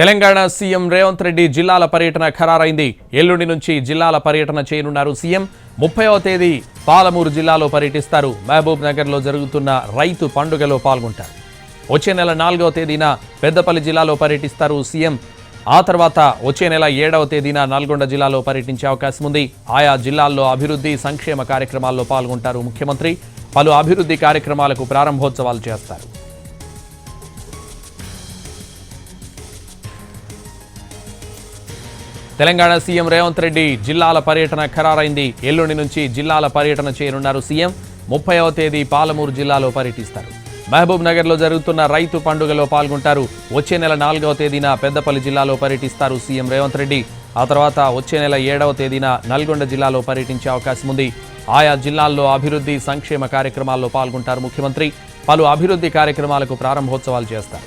Telangana CM Revanth Reddy జిల్లాల పర్యటన ఖరారైంది. ఎల్లుండి నుంచి జిల్లాల పర్యటన చేయనున్నారు సీఎం. ముప్పైవ తేదీ పాలమూరు జిల్లాలో పర్యటిస్తారు. మహబూబ్ నగర్లో జరుగుతున్న రైతు పండుగలో పాల్గొంటారు. వచ్చే నెల నాలుగవ తేదీన పెద్దపల్లి జిల్లాలో పర్యటిస్తారు సీఎం. ఆ తర్వాత వచ్చే నెల ఏడవ తేదీన నల్గొండ జిల్లాలో పర్యటించే అవకాశం ఉంది. ఆయా జిల్లాల్లో అభివృద్ధి సంక్షేమ కార్యక్రమాల్లో పాల్గొంటారు ముఖ్యమంత్రి. పలు అభివృద్ధి కార్యక్రమాలకు ప్రారంభోత్సవాలు చేస్తారు. తెలంగాణ సీఎం రేవంత్ రెడ్డి జిల్లాల పర్యటన ఖరారైంది. ఎల్లుండి నుంచి జిల్లాల పర్యటన చేయనున్నారు సీఎం. ముప్పైవ తేదీ పాలమూరు జిల్లాలో పర్యటిస్తారు. మహబూబ్ నగర్లో జరుగుతున్న రైతు పండుగలో పాల్గొంటారు. వచ్చే నెల నాలుగవ తేదీన పెద్దపల్లి జిల్లాలో పర్యటిస్తారు సీఎం రేవంత్ రెడ్డి. ఆ తర్వాత వచ్చే నెల ఏడవ తేదీన నల్గొండ జిల్లాలో పర్యటించే అవకాశం ఉంది. ఆయా జిల్లాల్లో అభివృద్ధి సంక్షేమ కార్యక్రమాల్లో పాల్గొంటారు ముఖ్యమంత్రి. పలు అభివృద్ధి కార్యక్రమాలకు ప్రారంభోత్సవాలు చేస్తారు.